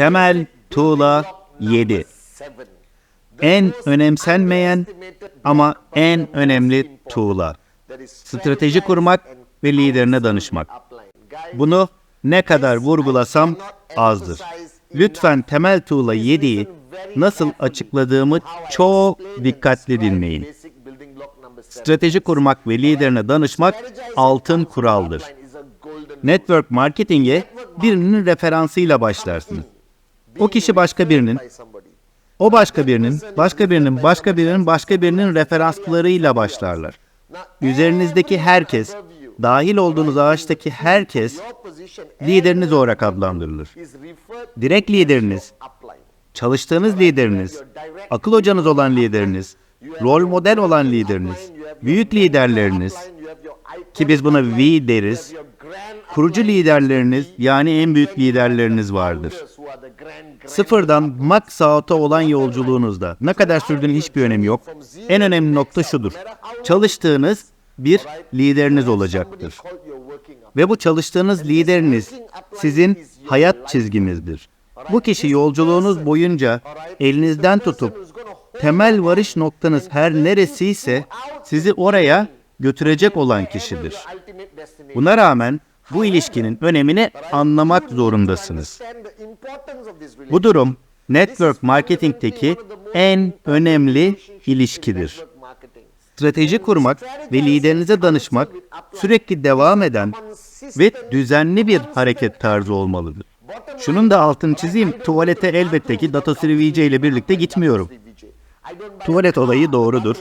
Temel tuğla 7. En önemsenmeyen ama en önemli tuğla. Strateji kurmak ve liderine danışmak. Bunu ne kadar vurgulasam azdır. Lütfen temel tuğla 7'yi nasıl açıkladığımı çok dikkatli dinleyin. Strateji kurmak ve liderine danışmak altın kuraldır. Network marketing'e birinin referansıyla başlarsınız. O kişi başka birinin, o başka birinin, başka birinin, başka birinin, başka birinin referanslarıyla başlarlar. Üzerinizdeki herkes, dahil olduğunuz ağaçtaki herkes lideriniz olarak adlandırılır. Direkt lideriniz, çalıştığınız lideriniz, akıl hocanız olan lideriniz, rol model olan lideriniz, büyük liderleriniz ki biz buna V deriz, kurucu liderleriniz yani en büyük liderleriniz vardır. Sıfırdan max out'a olan yolculuğunuzda ne kadar sürdüğünün hiçbir önemi yok. En önemli nokta şudur. Çalıştığınız bir lideriniz olacaktır. Ve bu çalıştığınız lideriniz sizin hayat çizginizdir. Bu kişi yolculuğunuz boyunca elinizden tutup temel varış noktanız her neresiyse sizi oraya götürecek olan kişidir. Buna rağmen bu ilişkinin önemini anlamak zorundasınız. Bu durum network marketingteki en önemli ilişkidir. Strateji kurmak ve liderinize danışmak sürekli devam eden ve düzenli bir hareket tarzı olmalıdır. Şunun da altını çizeyim, tuvalete elbette ki Datasiri VJ ile birlikte gitmiyorum. Tuvalet olayı doğrudur.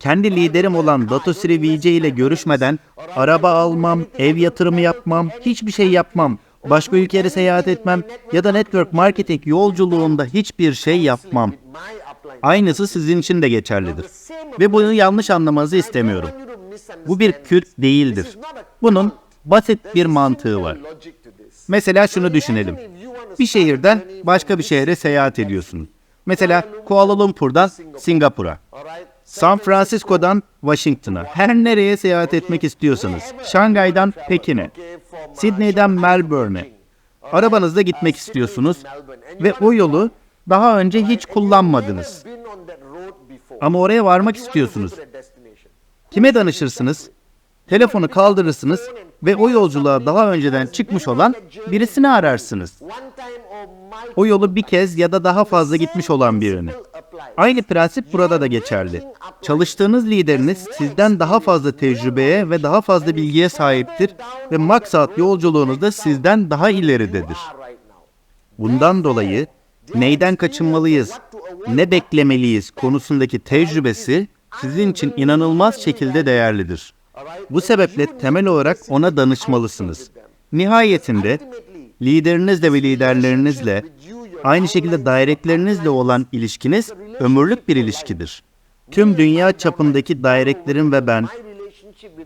Kendi liderim olan Datasiri VJ ile görüşmeden araba almam, ev yatırımı yapmam, hiçbir şey yapmam. Başka ülkelere seyahat etmem ya da network marketing yolculuğunda hiçbir şey yapmam. Aynısı sizin için de geçerlidir. Ve bunu yanlış anlamanızı istemiyorum. Bu bir kült değildir. Bunun basit bir mantığı var. Mesela şunu düşünelim. Bir şehirden başka bir şehre seyahat ediyorsunuz. Mesela Kuala Lumpur'dan Singapur'a, San Francisco'dan Washington'a, her nereye seyahat etmek istiyorsanız, Şangay'dan Pekin'e, Sydney'den Melbourne'e, arabanızda gitmek istiyorsunuz ve o yolu daha önce hiç kullanmadınız. Ama oraya varmak istiyorsunuz. Kime danışırsınız? Telefonu kaldırırsınız ve o yolculuğa daha önceden çıkmış olan birisini ararsınız. O yolu bir kez ya da daha fazla gitmiş olan birini. Aynı prensip burada da geçerli. Çalıştığınız lideriniz sizden daha fazla tecrübeye ve daha fazla bilgiye sahiptir ve maksat yolculuğunuzda sizden daha ileridedir. Bundan dolayı neyden kaçınmalıyız, ne beklemeliyiz konusundaki tecrübesi sizin için inanılmaz şekilde değerlidir. Bu sebeple temel olarak ona danışmalısınız. Nihayetinde liderinizle ve liderlerinizle aynı şekilde direktlerinizle olan ilişkiniz ömürlük bir ilişkidir. Tüm dünya çapındaki direktlerim ve ben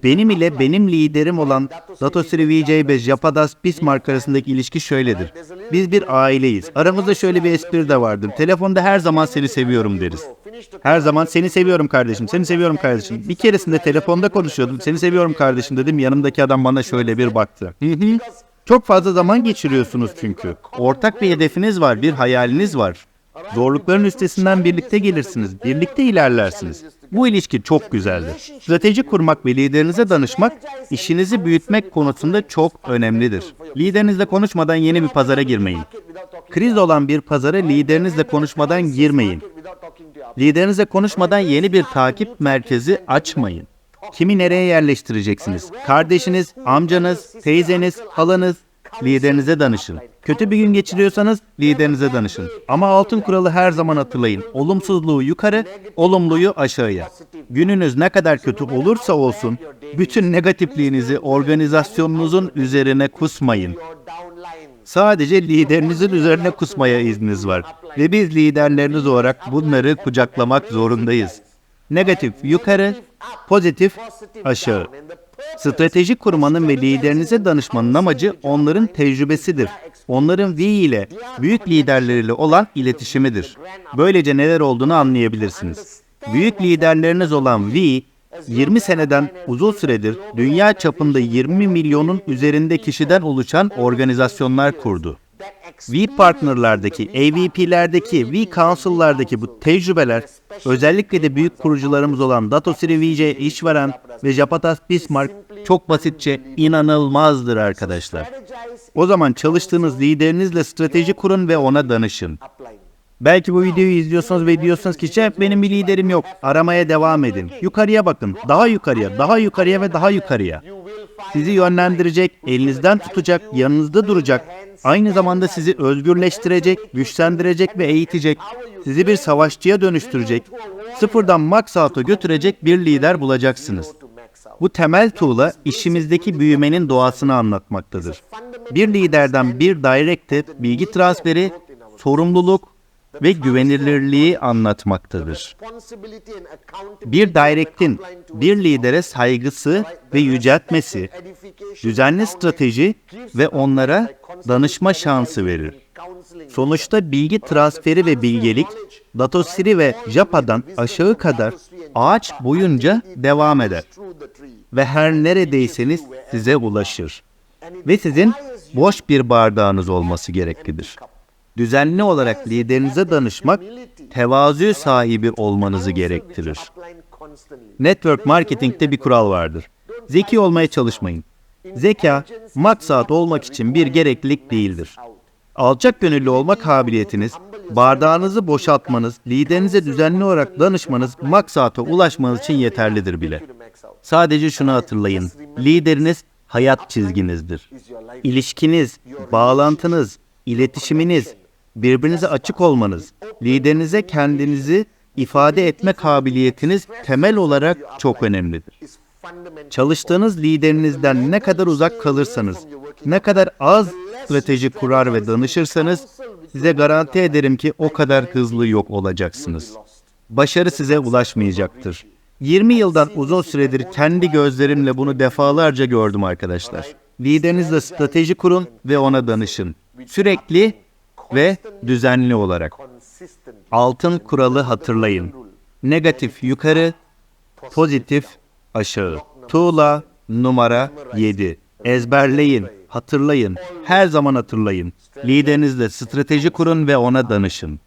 benim ile benim liderim olan Datosiri VJ ve Japadas Bismarck arasındaki ilişki şöyledir. Biz bir aileyiz. Aramızda şöyle bir espri de vardır. Telefonda her zaman seni seviyorum deriz. Her zaman seni seviyorum kardeşim, seni seviyorum kardeşim. Bir keresinde telefonda konuşuyordum. Seni seviyorum kardeşim dedim. Yanımdaki adam bana şöyle bir baktı. Çok fazla zaman geçiriyorsunuz çünkü. Ortak bir hedefiniz var, bir hayaliniz var. Zorlukların üstesinden birlikte gelirsiniz, birlikte ilerlersiniz. Bu ilişki çok güzeldir. Strateji kurmak ve liderinize danışmak, işinizi büyütmek konusunda çok önemlidir. Liderinizle konuşmadan yeni bir pazara girmeyin. Kriz olan bir pazara liderinizle konuşmadan girmeyin. Liderinizle konuşmadan yeni bir takip merkezi açmayın. Kimi nereye yerleştireceksiniz? Kardeşiniz, amcanız, teyzeniz, halanız, liderinize danışın. Kötü bir gün geçiriyorsanız liderinize danışın. Ama altın kuralı her zaman hatırlayın. Olumsuzluğu yukarı, olumluyu aşağıya. Gününüz ne kadar kötü olursa olsun, bütün negatifliğinizi organizasyonunuzun üzerine kusmayın. Sadece liderinizin üzerine kusmaya izniniz var. Ve biz liderleriniz olarak bunları kucaklamak zorundayız. Negatif yukarı, pozitif aşağı. Strateji kurmanın ve liderinize danışmanın amacı onların tecrübesidir. Onların V ile, büyük liderleriyle olan iletişimidir. Böylece neler olduğunu anlayabilirsiniz. Büyük liderleriniz olan V, 20 seneden uzun süredir dünya çapında 20 milyonun üzerinde kişiden oluşan organizasyonlar kurdu. V partnerlardaki, AVP'lerdeki, V council'lardaki bu tecrübeler özellikle de büyük kurucularımız olan Datosiri VJ, İşveren ve Japatas Bismarck çok basitçe inanılmazdır arkadaşlar. O zaman çalıştığınız liderinizle strateji kurun ve ona danışın. Belki bu videoyu izliyorsunuz ve diyorsunuz ki şef benim bir liderim yok. Aramaya devam edin. Yukarıya bakın. Daha yukarıya, daha yukarıya ve daha yukarıya. Sizi yönlendirecek, elinizden tutacak, yanınızda duracak. Aynı zamanda sizi özgürleştirecek, güçlendirecek ve eğitecek. Sizi bir savaşçıya dönüştürecek. Sıfırdan max out'a götürecek bir lider bulacaksınız. Bu temel tuğla işimizdeki büyümenin doğasını anlatmaktadır. Bir liderden bir directive bilgi transferi, sorumluluk ve güvenilirliği anlatmaktadır. Bir direct'in bir lidere saygısı ve yüceltmesi, düzenli strateji ve onlara danışma şansı verir. Sonuçta bilgi transferi ve bilgelik Datosiri ve Japa'dan aşağı kadar ağaç boyunca devam eder ve her neredeyseniz size ulaşır. Ve sizin boş bir bardağınız olması gereklidir. Düzenli olarak liderinize danışmak, tevazu sahibi olmanızı gerektirir. Network marketingte bir kural vardır. Zeki olmaya çalışmayın. Zeka, maksat olmak için bir gereklilik değildir. Alçak gönüllü olma kabiliyetiniz, bardağınızı boşaltmanız, liderinize düzenli olarak danışmanız, maksata ulaşmanız için yeterlidir bile. Sadece şunu hatırlayın, lideriniz hayat çizginizdir. İlişkiniz, bağlantınız, iletişiminiz, birbirinize açık olmanız, liderinize kendinizi ifade etme kabiliyetiniz temel olarak çok önemlidir. Çalıştığınız liderinizden ne kadar uzak kalırsanız, ne kadar az strateji kurar ve danışırsanız size garanti ederim ki o kadar hızlı yok olacaksınız. Başarı size ulaşmayacaktır. 20 yıldan uzun süredir kendi gözlerimle bunu defalarca gördüm arkadaşlar. Liderinizle strateji kurun ve ona danışın. Sürekli ve düzenli olarak. Altın kuralı hatırlayın. Negatif yukarı, pozitif aşağı. Tuğla numara 7. Ezberleyin, hatırlayın, her zaman hatırlayın. Liderinizle strateji kurun ve ona danışın.